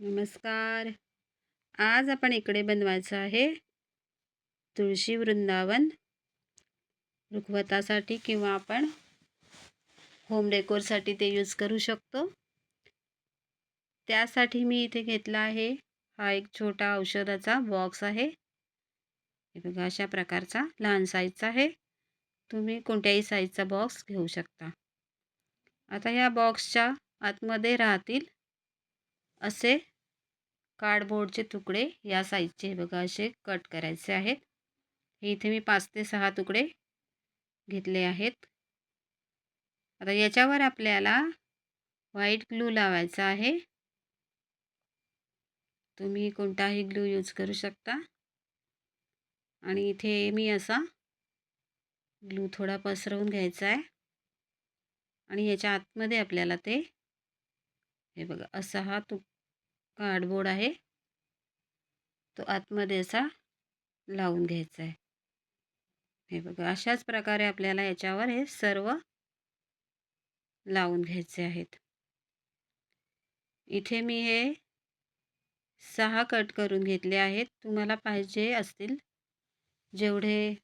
नमस्कार. आज आपण इकडे बनवायचं आहे तुळशी वृंदावन रुखवतासाठी किंवा आपण होम डेकोरसाठी ते यूज करू शकतो. त्यासाठी मी इथे घेतला आहे हा एक छोटा औषधाचा बॉक्स आहे. बघा अशा प्रकारचा लहान साईजचा आहे. तुम्ही कोणत्याही साईजचा बॉक्स घेऊ शकता. आता ह्या बॉक्सच्या आतमध्ये राहतील असे कार्डबोर्डचे तुकडे या साईजचे बघा असे कट करायचे आहेत. हे इथे मी पाच ते सहा तुकडे घेतले आहेत. आता याच्यावर आपल्याला व्हाईट ग्लू लावायचा आहे. तुम्ही कोणताही ग्लू यूज करू शकता. आणि इथे मी असा ग्लू थोडा पसरवून घ्यायचा आहे. आणि याच्या आतमध्ये आपल्याला ते हे बघा असा हा तुक कार्डबोर्ड आहे. तो आतमध्ये असा लावून घ्यायचा आहे. हे बघा अशाच प्रकारे आपल्याला याच्यावर हे सर्व लावून घ्यायचे आहेत. इथे मी हे सहा कट करून घेतले आहेत. तुम्हाला पाहिजे असतील जेवढे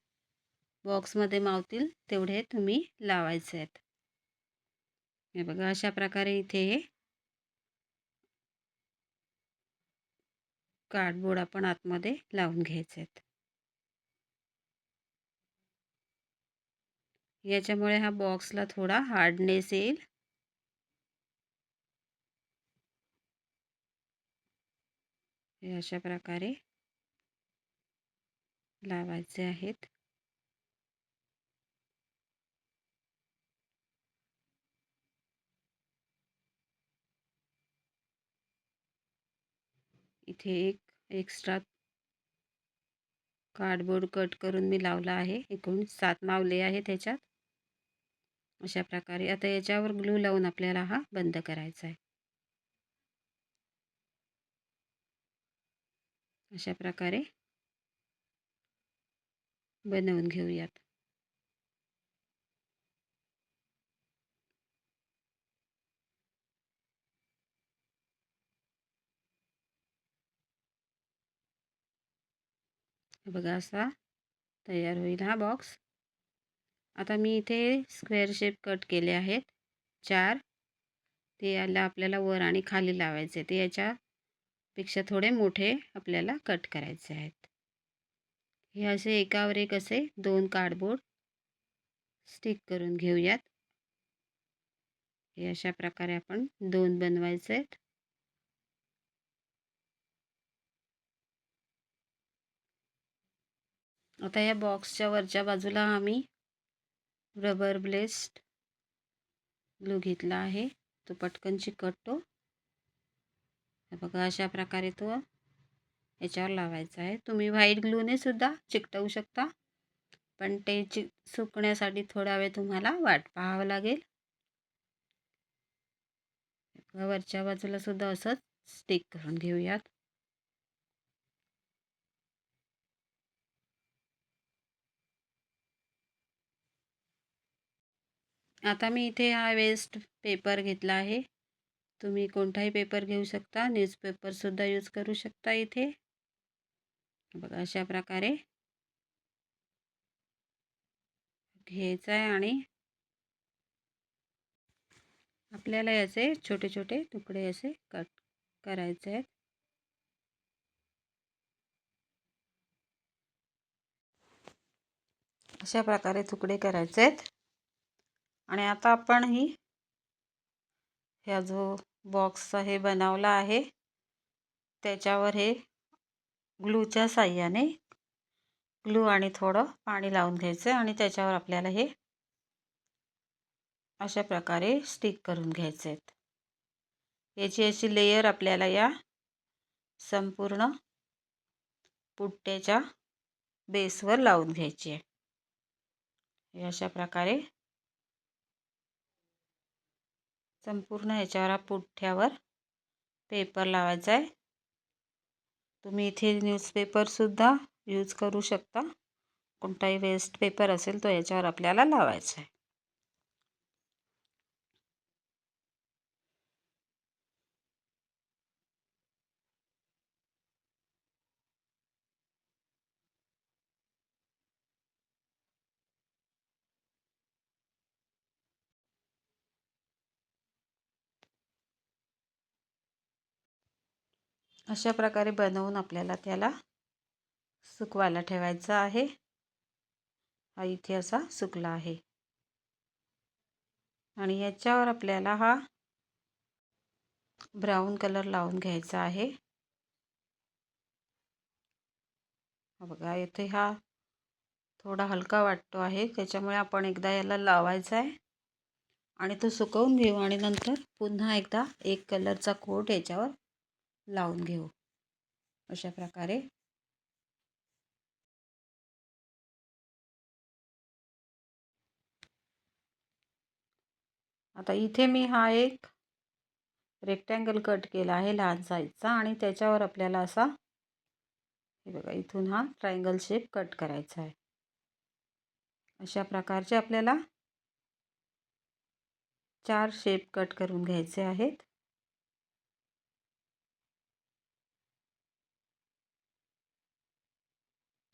बॉक्समध्ये मावतील तेवढे तुम्ही लावायचे आहेत. हे बघा अशा प्रकारे इथे हे कार्डबोर्ड आपण आतमध्ये लावून घ्यायचे आहेत याच्यामुळे हा बॉक्सला थोडा हार्डनेस येईल. अशा प्रकारे लावायचे आहेत. इथे एक एक्स्ट्रा कार्डबोर्ड कट करून मी लावला आहे. एकूण सात मावले आहे त्याच्यात अशा प्रकारे आता याच्यावर ग्लू लावून आपल्याला हा बंद करायचा आहे. अशा प्रकारे बनवून घेऊयात. बघा असा तयार होईल हा बॉक्स आता मी इथे स्क्वेअर शेप कट केले आहेत. चार. ते याला आपल्याला वर आणि खाली लावायचे ते याच्यापेक्षा थोडे मोठे आपल्याला कट करायचे आहेत. हे असे एकावर एक असे दोन कार्डबोर्ड स्टिक करून घेऊयात. हे अशा प्रकारे आपण दोन बनवायचे आहेत. आता या बॉक्सच्या वरच्या बाजूला आम्ही रबर ब्लेस्ड ग्लू घेतला आहे. तो पटकन चिकटतो. बघा अशा प्रकारे तो याच्यावर लावायचा आहे. तुम्ही व्हाईट ग्लूने सुद्धा चिकटवू शकता. पण ते चि सुकण्यासाठी थोडा वेळ तुम्हाला वाट पाहावं लागेल. वरच्या बाजूला सुद्धा असंच स्टिक करून घेऊयात. आता मी इथे हा वेस्ट पेपर घेतला आहे. तुम्ही कोणताही पेपर घेऊ शकता. न्यूजपेपरसुद्धा यूज करू शकता इथे. बघा अशा प्रकारे. घ्यायचं आहे आणि आपल्याला याचे छोटे छोटे तुकडे असे कट करायचे आहेत. अशा प्रकारे तुकडे करायचे आहेत. आणि आता आपण ही ह्या जो बॉक्स हे बनवला आहे त्याच्यावर हे ग्लूच्या साह्याने ग्लू आणि थोडं पाणी लावून घ्यायचं आणि त्याच्यावर आपल्याला हे अशा प्रकारे स्टिक करून घ्यायचे आहेत. याची अशी लेयर आपल्याला या संपूर्ण पुट्ट्याच्या बेसवर लावून घ्यायची आहे. अशा प्रकारे संपूर्ण ह्याच्यावर पुठ्ठ्यावर पेपर लावायचा आहे. तुम्ही इथे न्यूजपेपरसुद्धा यूज करू शकता. कोणताही वेस्ट पेपर असेल तो याच्यावर आपल्याला लावायचा आहे. अशा प्रकारे बनवून आपल्याला त्याला सुकवायला ठेवायचं आहे. हा इथे असा सुकला आहे. आणि याच्यावर आपल्याला हा ब्राऊन कलर लावून घ्यायचा आहे. बघा इथे हा थोडा हलका वाटतो आहे. त्याच्यामुळे आपण एकदा याला लावायचा आहे. आणि तो सुकवून घेऊ आणि नंतर पुन्हा एकदा एक कलरचा कोट याच्यावर लावून घेऊ. अशा प्रकारे. आता इथे मी हा एक रेक्टँगल कट केला आहे लहान साईजचा आणि त्याच्यावर आपल्याला असा हे बघा इथून हा ट्रायंगल शेप कट करायचा आहे. अशा प्रकारचे आपल्याला चार शेप कट करून घ्यायचे आहेत.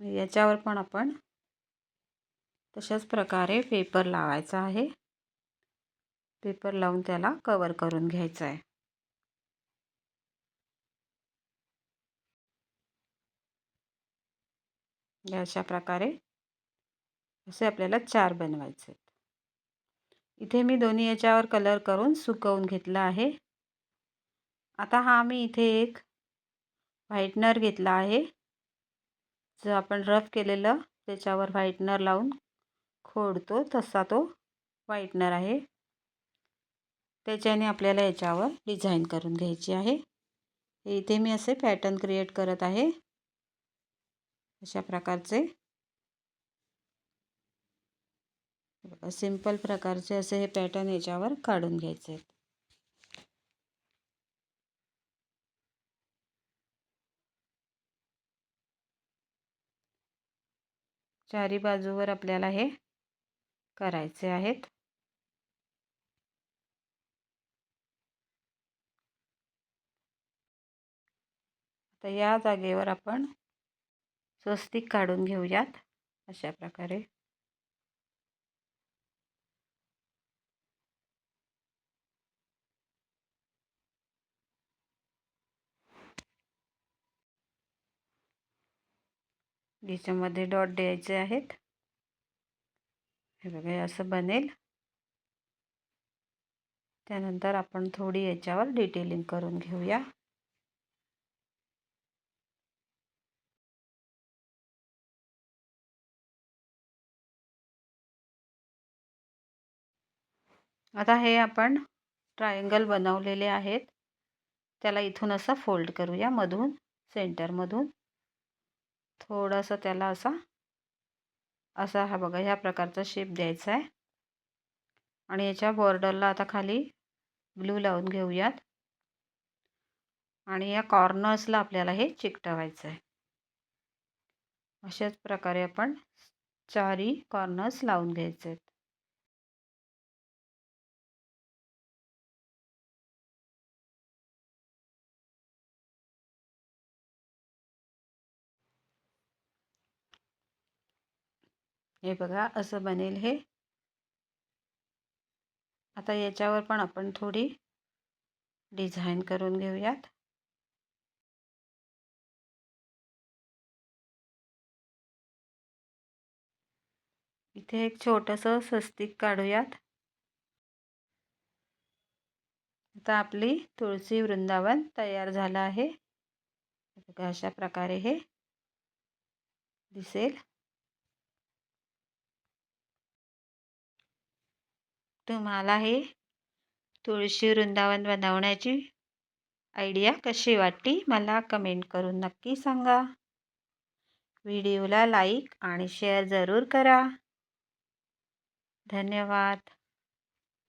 याच्यावर पण आपण तशाच प्रकारे पेपर लावायचा आहे. पेपर लावून त्याला कवर करून घ्यायचं आहे. अशा प्रकारे असे आपल्याला चार बनवायचे इथे मी दोन्ही याच्यावर कलर करून सुकवून घेतला आहे. आता हा मी इथे एक व्हाईटनर घेतला आहे. जो आपण रफ केलेलं त्याच्यावर व्हाईटनर लावून खोडतो तसा तो व्हाईटनर आहे. त्याच्याने आपल्याला याच्यावर डिझाईन करून घ्यायची आहे. इथे मी असे पॅटर्न क्रिएट करत आहे. अशा प्रकारचे. सिंपल प्रकारचे असे हे पॅटर्न याच्यावर काढून घ्यायचे आहेत. चारी बाजूवर आपल्याला हे करायचे आहेत. आता या जागेवर आपण स्वस्तिक काढून घेऊयात. अशा प्रकारे. याच्यामध्ये डॉट द्यायचे आहेत. हे बघा असं बनेल. त्यानंतर आपण थोडी याच्यावर डिटेलिंग करून घेऊया. आता हे आपण ट्रायंगल बनवलेले आहेत. त्याला इथून असं फोल्ड करूया मधून सेंटरमधून थोडंसं त्याला असा असा हा बघा ह्या प्रकारचा शेप द्यायचा आहे. आणि याच्या बॉर्डरला आता खाली ग्लू लावून घेऊयात. आणि या कॉर्नर्सला आपल्याला हे चिकटवायचं आहे. अशाच प्रकारे आपण चारही कॉर्नर्स लावून घ्यायचे आहेत हे बघा असं बनेल हे. आता याच्यावर पण आपण थोडी डिझाईन करून घेऊयात. इथे एक छोटंसं स्वस्तिक काढूयात. आता आपली तुळशी वृंदावन तयार झालं आहे. बघा अशा प्रकारे हे दिसेल. तुम्हाला हे तुळशी वृंदावन बनवण्याची आयडिया कशी वाटली मला कमेंट करून नक्की सांगा. व्हिडिओला लाईक आणि शेअर जरूर करा. धन्यवाद.